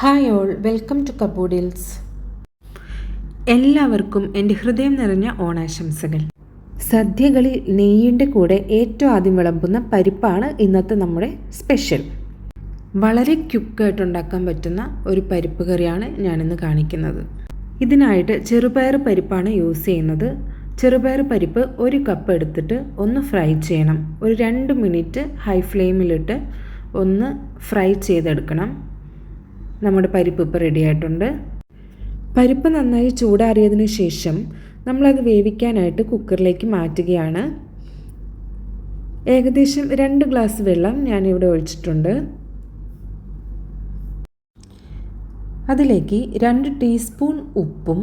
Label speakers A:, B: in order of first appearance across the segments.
A: Hi all welcome to Kaboodles എല്ലാവർക്കും എന്റെ ഹൃദയം നിറഞ്ഞ ഓണാശംസകൾ. സദ്യകളിൽ നെയ്യിന്റെ കൂടെ ഏറ്റവും ആദ്യം വിളമ്പുന്ന പരിപ്പാണ് ഇന്നത്തെ നമ്മുടെ സ്പെഷ്യൽ. വളരെ ക്യുക്കായിട്ട് ഉണ്ടാക്കാൻ പറ്റുന്ന ഒരു പരിപ്പ് കറിയാണ് ഞാനിന്ന് കാണിക്കുന്നത്. ഇതിനായിട്ട് ചെറുപയർ പരിപ്പാണ് യൂസ് ചെയ്യുന്നത്. ചെറുപയർ പരിപ്പ് ഒരു കപ്പ് എടുത്തിട്ട് ഒന്ന് ഫ്രൈ ചെയ്യണം. ഒരു രണ്ട് മിനിറ്റ് ഹൈ ഫ്ലെയിമിലിട്ട് ഒന്ന് ഫ്രൈ ചെയ്തെടുക്കണം. നമ്മുടെ പരിപ്പ് ഇപ്പോൾ റെഡി ആയിട്ടുണ്ട്. പരിപ്പ് നന്നായി ചൂടാറിയതിന് ശേഷം നമ്മളത് വേവിക്കാനായിട്ട് കുക്കറിലേക്ക് മാറ്റുകയാണ്. ഏകദേശം രണ്ട് ഗ്ലാസ് വെള്ളം ഞാനിവിടെ ഒഴിച്ചിട്ടുണ്ട്. അതിലേക്ക് രണ്ട് ടീസ്പൂൺ ഉപ്പും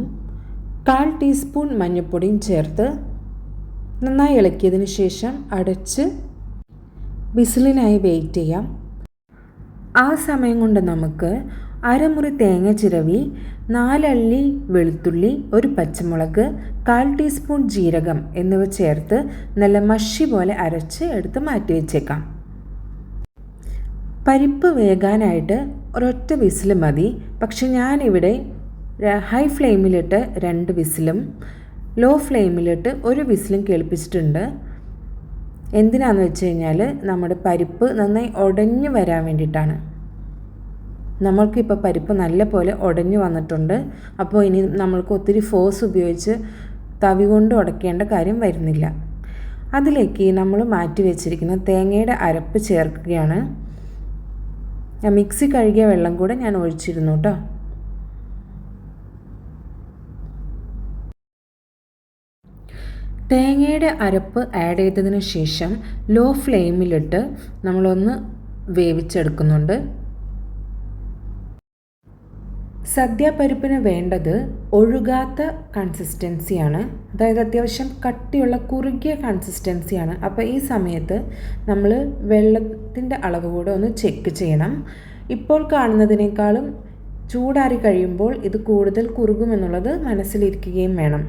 A: കാൽ ടീസ്പൂൺ മഞ്ഞൾപ്പൊടിയും ചേർത്ത് നന്നായി ഇളക്കിയതിന് ശേഷം അടച്ച് വിസിലിനായി വെയിറ്റ് ചെയ്യാം. ആ സമയം കൊണ്ട് നമുക്ക് അരമുറി തേങ്ങ ചിരവി നാലള്ളി വെളുത്തുള്ളി ഒരു പച്ചമുളക് കാൽ ടീസ്പൂൺ ജീരകം എന്നിവ ചേർത്ത് നല്ല മഷി പോലെ അരച്ച് എടുത്ത് മാറ്റി വെച്ചേക്കാം. പരിപ്പ് വേകാനായിട്ട് ഒരൊറ്റ വിസിൽ മതി. പക്ഷെ ഞാനിവിടെ ഹൈ ഫ്ലെയിമിലിട്ട് രണ്ട് വിസിലും ലോ ഫ്ലെയിമിലിട്ട് ഒരു വിസിലും കേൾപ്പിച്ചിട്ടുണ്ട്. എന്തിനാണെന്ന് വെച്ച് കഴിഞ്ഞാൽ നമ്മുടെ പരിപ്പ് നന്നായി ഉടഞ്ഞു വരാൻ വേണ്ടിയിട്ടാണ്. നമ്മൾക്കിപ്പോൾ പരിപ്പ് നല്ല പോലെ ഉടഞ്ഞു വന്നിട്ടുണ്ട്. അപ്പോൾ ഇനി നമ്മൾക്ക് ഒത്തിരി ഫോഴ്സ് ഉപയോഗിച്ച് തവി കൊണ്ട് ഉടക്കേണ്ട കാര്യം വരുന്നില്ല. അതിലേക്ക് നമ്മൾ മാറ്റി വെച്ചിരിക്കുന്ന തേങ്ങയുടെ അരപ്പ് ചേർക്കുകയാണ്. മിക്സി കഴുകിയ വെള്ളം കൂടെ ഞാൻ ഒഴിച്ചിരുന്നു കേട്ടോ. തേങ്ങയുടെ അരപ്പ് ആഡ് ചെയ്തതിന് ശേഷം ലോ ഫ്ലെയിമിലിട്ട് നമ്മളൊന്ന് വേവിച്ചെടുക്കുന്നുണ്ട്. സദ്യാപരിപ്പിന് വേണ്ടത് ഒഴുകാത്ത കൺസിസ്റ്റൻസിയാണ് അതായത് അത്യാവശ്യം കട്ടിയുള്ള കുറുകിയ കൺസിസ്റ്റൻസിയാണ് അപ്പോൾ ഈ സമയത്ത് നമ്മൾ വെള്ളത്തിന്റെ അളവ് കൂടെ ഒന്ന് ചെക്ക് ചെയ്യണം. ഇപ്പോൾ കാണുന്നതിനേക്കാളും ചൂടാറി കഴിയുമ്പോൾ ഇത് കൂടുതൽ കുറുകുമെന്നുള്ളത് മനസ്സിലിരിക്കുകയും വേണം.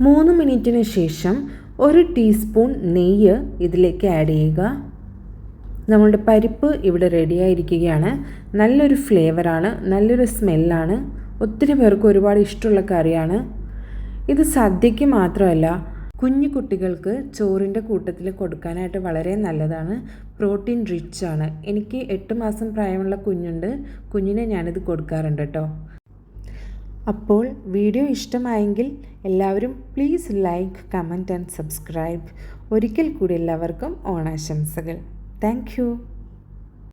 A: മൂന്ന് മിനിറ്റിന് ശേഷം ഒരു ടീസ്പൂൺ നെയ്യ് ഇതിലേക്ക് ആഡ് ചെയ്യുക. നമ്മളുടെ പരിപ്പ് ഇവിടെ റെഡിയായിരിക്കുകയാണ് നല്ലൊരു ഫ്ലേവറാണ് നല്ലൊരു സ്മെല്ലാണ് ഒത്തിരി പേർക്ക് ഒരുപാട് ഇഷ്ടമുള്ള കറിയാണ്. ഇത് സദ്യയ്ക്ക് മാത്രമല്ല കുഞ്ഞു കുട്ടികൾക്ക് ചോറിന്റെ കൂട്ടത്തിൽ കൊടുക്കാനായിട്ട് വളരെ നല്ലതാണ്. പ്രോട്ടീൻ റിച്ച് ആണ്. എനിക്ക് എട്ട് മാസം പ്രായമുള്ള കുഞ്ഞുണ്ട്. കുഞ്ഞിനെ ഞാനിത് കൊടുക്കാറുണ്ട് കേട്ടോ. അപ്പോൾ വീഡിയോ ഇഷ്ടമായെങ്കിൽ എല്ലാവരും please like comment and subscribe ഒരിക്കൽ കൂടി എല്ലാവർക്കും ഓണാശംസകൾ. Thank you.